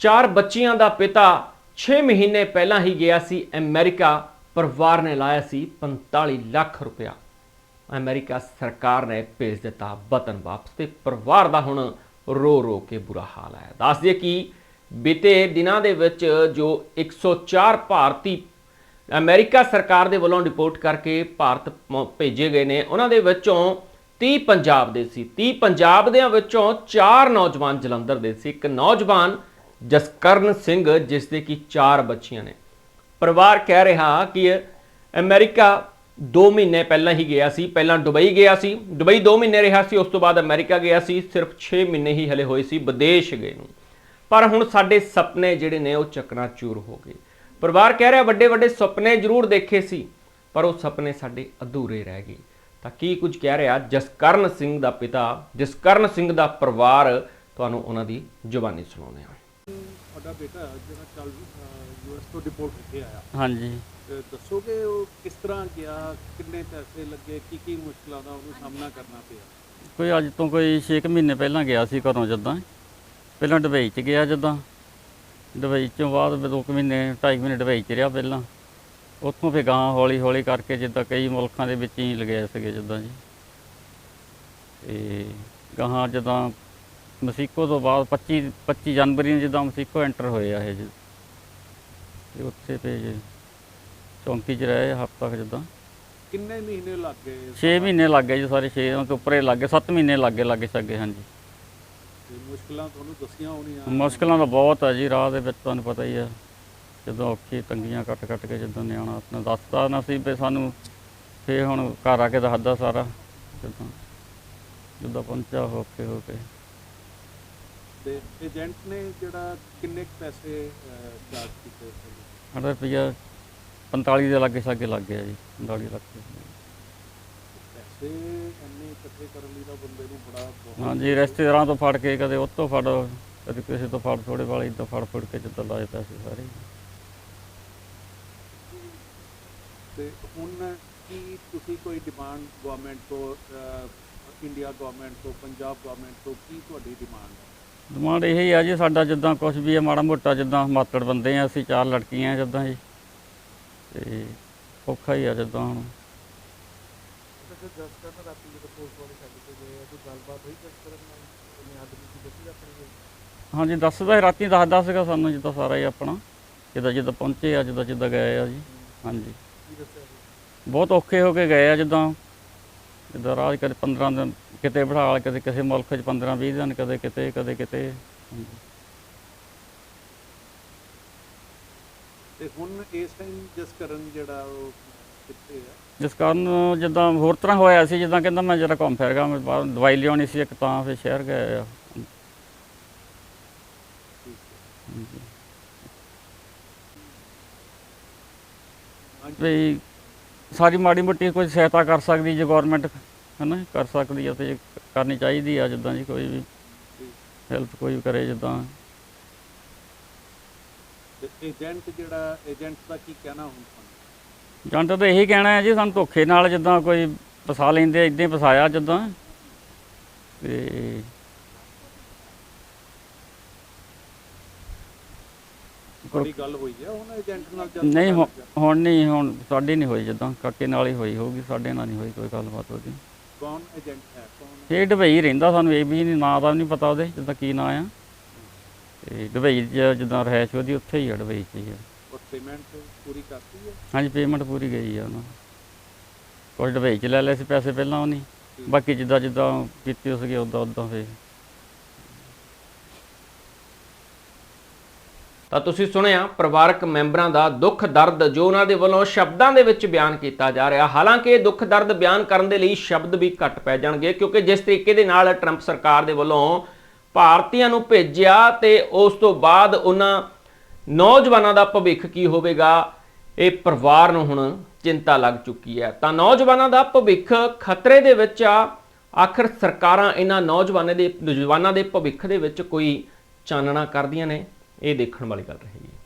ਚਾਰ ਬੱਚੀਆਂ ਦਾ ਪਿਤਾ 6 ਮਹੀਨੇ ਪਹਿਲਾਂ ਹੀ ਗਿਆ ਸੀ ਅਮਰੀਕਾ, ਪਰਿਵਾਰ ਨੇ ਲਾਇਆ ਸੀ 45 ਲੱਖ ਰੁਪਇਆ। ਅਮਰੀਕਾ ਸਰਕਾਰ ਨੇ ਭੇਜ ਦਿੱਤਾ ਵਤਨ ਵਾਪਸ ਤੇ ਪਰਿਵਾਰ ਦਾ ਹੁਣ ਰੋ ਰੋ ਕੇ ਬੁਰਾ ਹਾਲ ਹੈ। ਦੱਸ ਦਈਏ ਕਿ ਬੀਤੇ ਦਿਨਾਂ ਦੇ ਵਿੱਚ ਜੋ 104 ਭਾਰਤੀ ਅਮਰੀਕਾ ਸਰਕਾਰ ਦੇ ਵੱਲੋਂ ਰਿਪੋਰਟ ਕਰਕੇ ਭਾਰਤ ਮ- ਭੇਜੇ ਗਏ ਨੇ, ਉਹਨਾਂ ਦੇ ਵਿੱਚੋਂ 30 ਪੰਜਾਬ ਦੇ ਸੀ। 30 ਪੰਜਾਬ ਦੇ ਵਿੱਚੋਂ 4 ਨੌਜਵਾਨ ਜਲੰਧਰ ਦੇ ਸੀ। ਇੱਕ ਨੌਜਵਾਨ ਜਸਕਰਨ ਸਿੰਘ, ਜਿਸ ਦੇ ਕੀ ਚਾਰ ਬੱਚੀਆਂ ਨੇ। ਪਰਿਵਾਰ ਕਹਿ ਰਿਹਾ ਕਿ ਅਮਰੀਕਾ 2 ਮਹੀਨੇ ਪਹਿਲਾਂ ਹੀ ਗਿਆ ਸੀ, ਪਹਿਲਾਂ ਦੁਬਈ ਗਿਆ ਸੀ। ਦੁਬਈ 2 ਮਹੀਨੇ ਰਿਹਾ ਸੀ, ਉਸ ਤੋਂ ਬਾਅਦ ਅਮਰੀਕਾ ਗਿਆ ਸੀ, ਸਿਰਫ 6 ਮਹੀਨੇ ਹੀ ਹਲੇ ਹੋਏ ਸੀ, ਵਿਦੇਸ਼ ਗਏ ਨੂੰ। ਪਰ ਹੁਣ ਸਾਡੇ ਸੁਪਨੇ ਜਿਹੜੇ ਨੇ, ਉਹ ਚਕਨਾਚੂਰ ਹੋ ਗਏ। ਪਰਿਵਾਰ ਕਹਿ ਰਿਹਾ, ਵੱਡੇ ਵੱਡੇ ਸੁਪਨੇ ਜ਼ਰੂਰ ਦੇਖੇ ਸੀ, ਪਰ ਉਹ ਸੁਪਨੇ ਸਾਡੇ ਅਧੂਰੇ ਰਹਿ ਗਏ। ਤਾਂ ਕੀ ਕੁਝ ਕਹਿ ਰਿਹਾ ਜਸਕਰਨ ਸਿੰਘ ਦਾ ਪਿਤਾ, ਜਸਕਰਨ ਸਿੰਘ ਦਾ ਪਰਿਵਾਰ, ਤੁਹਾਨੂੰ ਉਹਨਾਂ ਦੀ ਜ਼ੁਬਾਨੀ ਸੁਣਾਉਂਦੇ ਹਾਂ। ਤੁਹਾਡਾ ਬੇਟਾ ਜਿਹੜਾ ਕੱਲ ਯੂਐਸ ਤੋਂ ਡਿਪੋਰਟ ਹੋ ਕੇ ਆਇਆ। ਹਾਂਜੀ। ਤੇ ਦੱਸੋਗੇ ਉਹ ਕਿਸ ਤਰ੍ਹਾਂ ਗਿਆ ਕਿੰਨੇ ਪੈਸੇ ਲੱਗੇ ਕੀ ਕੀ ਮੁਸ਼ਕਲਾਂ ਦਾ ਉਹਨੂੰ ਸਾਹਮਣਾ ਕਰਨਾ ਪਿਆ? ਕੋਈ ਅੱਜ ਤੋਂ ਕੋਈ 6 ਮਹੀਨੇ ਪਹਿਲਾਂ ਗਿਆ ਸੀ ਘਰੋਂ ਜਦਾਂ। ਪਹਿਲਾਂ ਦੁਬਈ ਚ ਗਿਆ ਜਦਾਂ। ਦੁਬਈ ਚੋਂ ਬਾਅਦ ਦੋ ਕੁ ਮਹੀਨੇ ਢਾਈ ਕੁ ਮਹੀਨੇ ਦੁਬਈ ਚ ਰਿਹਾ ਪਹਿਲਾਂ। ਉੱਥੋਂ ਫਿਰ ਗਾਂ ਹੌਲੀ ਹੌਲੀ ਕਰਕੇ ਜਿੱਦਾਂ ਕਈ ਮੁਲਕਾਂ ਦੇ ਵਿੱਚ ਹੀ ਲਗਾਏ ਸੀਗੇ ਜਿੱਦਾਂ ਜੀ। ਤੇ ਗਾਹਾਂ ਜਦਾਂ ਮਸੀਕੋ ਤੋਂ ਬਾਅਦ 25 25 ਜਨਵਰੀ ਨੂੰ ਜਿੱਦਾਂ ਮਸੀਕੋ ਐਂਟਰ ਹੋਏ ਆ ਇਹ। ਜੀ ਤੇ ਉੱਥੇ ਭੇਜ ਚੌਂਕੀ ਚ ਰਹੇ ਹਫ਼ਤਾ ਕੁ ਜਿੱਦਾਂ। ਕਿੰਨੇ ਮਹੀਨੇ ਲੱਗ ਗਏ 6 ਮਹੀਨੇ ਲੱਗ ਗਏ ਜੀ ਸਾਰੇ 6 ਤੋਂ ਉੱਪਰੇ ਲੱਗ ਗਏ 7 ਮਹੀਨੇ ਲੱਗ ਗਏ ਲੱਗੇ ਸੱਗੇ ਹਾਂਜੀ। ਤੇ ਮੁਸ਼ਕਲਾਂ ਤੁਹਾਨੂੰ ਦੱਸੀਆਂ ਹੋਣੀਆਂ। ਮੁਸ਼ਕਲਾਂ ਤਾਂ ਬਹੁਤ ਆ ਜੀ ਰਾਹ ਦੇ ਵਿੱਚ ਤੁਹਾਨੂੰ ਪਤਾ ਹੀ ਆ ਜਦੋਂ ਔਖੀ ਤੰਗੀਆਂ ਕੱਟ ਕੱਟ ਕੇ ਜਦੋਂ ਨਿਆਣਾ ਆਪਣਾ ਦੱਸਦਾ ਨਸੀਬ ਵੀ ਸਾਨੂੰ ਫੇ ਹੁਣ ਘਰ ਆ ਕੇ ਦੱਸਦਾ ਸਾਰਾ ਜਦੋਂ ਜਦੋਂ ਪਹੁੰਚਾ ਹੋ ਕੇ ਹੋ ਕੇ। ਤੇ ਏਜੰਟ ਨੇ ਜਿਹੜਾ ਕਿੰਨੇ ਕੁ ਪੈਸੇ ਚਾਰਜ ਕੀਤੇ ਸੀ? ਸਾਡਾ ਰੁਪਈਆ 45 ਦੇ ਲਾਗੇ ਸਾਗੇ ਲੱਗ ਗਿਆ ਜੀ 45 ਲੱਖ ਪੈਸੇ ਇੰਨੇ ਇਕੱਠੇ ਕਰਨ ਲਈ ਤਾਂ ਬੰਦੇ ਨੂੰ ਬੜਾ ਬਹੁਤ ਹਾਂਜੀ ਰਿਸ਼ਤੇਦਾਰਾਂ ਤੋਂ ਫੜ ਕੇ ਕਦੇ ਉਹ ਤੋਂ ਫੜ ਕਦੇ ਕਿਸੇ ਤੋਂ ਫੜ ਥੋੜੇ ਵਾਲੀ ਤੋਂ ਫੜ ਫੜ ਕੇ ਜਿੱਦਾਂ ਲਾਏ ਪੈਸੇ ਸਾਰੇ। ਤੇ ਹੁਣ ਕੀ ਤੁਸੀਂ ਕੋਈ ਡਿਮਾਂਡ ਗਵਰਨਮੈਂਟ ਤੋਂ ਇੰਡੀਆ ਗਵਰਨਮੈਂਟ ਤੋਂ ਪੰਜਾਬ ਗਵਰਨਮੈਂਟ ਤੋਂ ਕੀ ਤੁਹਾਡੀ ਡਿਮਾਂਡ ਹੈ? ਡਿਮਾਂਡ ਇਹ ਹੀ ਆ ਜੀ ਸਾਡਾ ਜਿੱਦਾਂ ਕੁਝ ਵੀ ਹੈ ਮਾੜਾ ਮੋਟਾ ਜਿੱਦਾਂ ਮਾਤੜ ਬੰਦੇ ਆ ਅਸੀਂ ਚਾਰ ਲੜਕੀਆਂ ਜਿੱਦਾਂ ਜੀ। ਤੇ ਔਖਾ ਹੀ ਆ ਜਿੱਦਾਂ ਹੁਣ। ਹਾਂਜੀ ਦੱਸਦਾ ਸੀ, ਰਾਤੀ ਦੱਸਦਾ ਸੀਗਾ ਸਾਨੂੰ ਜਿੱਦਾਂ ਸਾਰਾ ਹੀ ਆਪਣਾ ਜਿੱਦਾਂ ਜਿੱਦਾਂ ਪਹੁੰਚੇ ਆ ਜਿੱਦਾਂ ਜਿੱਦਾਂ ਗਏ ਆ ਜੀ। ਹਾਂਜੀ। ਬਹੁਤ ਔਖੇ ਹੋ ਕੇ ਗਏ ਆ ਜਿੱਦਾਂ। ਜਿੱਦਾਂ ਰਾਜ ਕਦੇ 15 ਦਿਨ ਕਿਤੇ ਕੇ ਕਦੇ ਕਿਸੇ ਮੁਲਕ 'ਚ 15 20 ਦਿਨ ਕਦੇ ਕਿਤੇ ਕਦੇ ਕਿਤੇ। ਹਾਂਜੀ। ਤੇ ਹੁਣ ਇਸ ਟਾਈਮ ਜਿਸ ਕਰਨ ਜਿਹੜਾ ਉਹ ਕਿੱਥੇ ਆ? ਜਿਸ ਕਾਰਨ ਜਿੱਦਾਂ ਹੋਰ ਤਰ੍ਹਾਂ ਹੋਇਆ ਸੀ ਜਿੱਦਾਂ ਕਹਿੰਦਾ ਮੈਂ ਜਰਾ ਘੁੰਮ ਫਿਰ ਗਿਆ ਮੈਂ ਬਾਹਰ ਦਵਾਈ ਲਿਆਉਣੀ ਸੀ ਇੱਕ ਤਾਂ ਫਿਰ ਸ਼ਹਿਰ ਗਏ ਆ। ਵੀ ਸਾਰੀ ਮਾੜੀ ਮੋਟੀ ਕੋਈ ਸਹਾਇਤਾ ਕਰ ਸਕਦੀ ਜੇ ਗਵਰਨਮੈਂਟ ਹਨਾ ਕਰ ਸਕਦੀ ਆ ਤੇ ਕਰਨੀ ਚਾਹੀਦੀ ਆ ਜਿੱਦਾਂ ਜੀ ਕੋਈ ਵੀ ਹੈਲਪ ਕੋਈ ਵੀ ਕਰੇ ਜਿੱਦਾਂ। ਏਜੰਟ ਜਿਹੜਾ ਏਜੰਟ ਦਾ ਕੀ ਕਹਿਣਾ ਹੁਣ ਤੁਹਾਨੂੰ? ਜੰਟ ਤਾਂ ਇਹੀ ਕਹਿਣਾ ਹੈ ਜੀ ਸਾਨੂੰ ਧੋਖੇ ਨਾਲ ਜਿੱਦਾਂ ਕੋਈ ਫਸਾ ਲੈਂਦੇ ਇਦਾਂ ਹੀ ਫਸਾਇਆ ਜਿੱਦਾਂ। ਤੇ ਤੁਹਾਡੀ ਗੱਲ ਹੋਈ ਹੈ ਹੁਣ ਏਜੰਟ ਨਾਲ ਜਦ ਨਹੀਂ ਹੁਣ ਨਹੀਂ ਹੁਣ ਸਾਡੀ ਨਹੀਂ ਹੋਈ ਜਿੱਦਾਂ ਕਾਕੇ ਨਾਲ ਹੀ ਹੋਈ ਹੋਊਗੀ ਸਾਡੇ ਨਾਲ ਨਹੀਂ ਹੋਈ ਕੋਈ ਗੱਲਬਾਤ ਉਹਦੀ। ਕੌਣ ਏਜੰਟ ਹੈ? ਕੌਣ ਇਹ ਡਬਈ ਰਹਿੰਦਾ ਸਾਨੂੰ ਇਹ ਵੀ ਨਹੀਂ ਨਾਂ ਦਾ ਨਹੀਂ ਪਤਾ ਉਹਦੇ ਜਿੱਦਾਂ ਕੀ ਨਾਂ ਆ। ਤੇ ਡਬਈ 'ਚ ਜਿੱਦਾਂ ਰਹਿਸ਼ ਉਹਦੀ ਉੱਥੇ ਹੀ ਆ ਡਬਈ 'ਚ ਹੀ ਆ। ਔਰ ਪੇਮੈਂਟ ਪੂਰੀ ਕਰਤੀ ਹੈ? ਹਾਂਜੀ ਪੇਮੈਂਟ ਪੂਰੀ ਗਈ ਆ ਉਹਨਾਂ ਕੁਝ ਡਬਈ 'ਚ ਲੈ ਲਏ ਸੀ ਪੈਸੇ ਪਹਿਲਾਂ ਉਹਨੇ। ਬਾਕੀ ਜਿੱਦਾਂ ਜਿੱਦਾਂ ਕੀਤੀ ਸੀਗੀ ਉਦਾਂ ਉਦਾਂ ਫੇ ਤਾਂ ਤੁਸੀਂ ਸੁਣਿਆ, ਪਰਿਵਾਰਕ ਮੈਂਬਰਾਂ ਦਾ ਦੁੱਖ, ਦਰਦ ਜੋ ਉਹਨਾਂ ਦੇ ਵੱਲੋਂ ਸ਼ਬਦਾਂ ਦੇ ਵਿੱਚ ਬਿਆਨ ਕੀਤਾ ਜਾ ਰਿਹਾ। ਹਾਲਾਂਕਿ ਦੁੱਖ, ਦਰਦ ਬਿਆਨ ਕਰਨ ਦੇ ਲਈ ਸ਼ਬਦ ਵੀ ਘੱਟ ਪੈ ਜਾਣਗੇ, ਕਿਉਂਕਿ ਜਿਸ ਤਰੀਕੇ ਦੇ ਨਾਲ ਟਰੰਪ ਸਰਕਾਰ ਦੇ ਵੱਲੋਂ ਭਾਰਤੀਆਂ ਨੂੰ ਭੇਜਿਆ ਤੇ ਉਸ ਤੋਂ ਬਾਅਦ ਉਹਨਾਂ ਨੌਜਵਾਨਾਂ ਦਾ ਭਵਿੱਖ ਕੀ ਹੋਵੇਗਾ, ਇਹ ਪਰਿਵਾਰ ਨੂੰ ਹੁਣ ਚਿੰਤਾ ਲੱਗ ਚੁੱਕੀ ਹੈ। ਤਾਂ ਨੌਜਵਾਨਾਂ ਦਾ ਭਵਿੱਖ ਖਤਰੇ ਦੇ ਵਿੱਚ ਆ। ਆਖਰ ਸਰਕਾਰਾਂ ਇਹਨਾਂ ਨੌਜਵਾਨਾਂ ਦੇ ਨੌਜਵਾਨਾਂ ਦੇ ਭਵਿੱਖ ਦੇ ਵਿੱਚ ਕੋਈ ਚਾਨਣਾ ਕਰਦੀਆਂ ਨੇ? ਇਹ ਦੇਖਣ ਵਾਲੀ ਗੱਲ ਰਹੇਗੀ।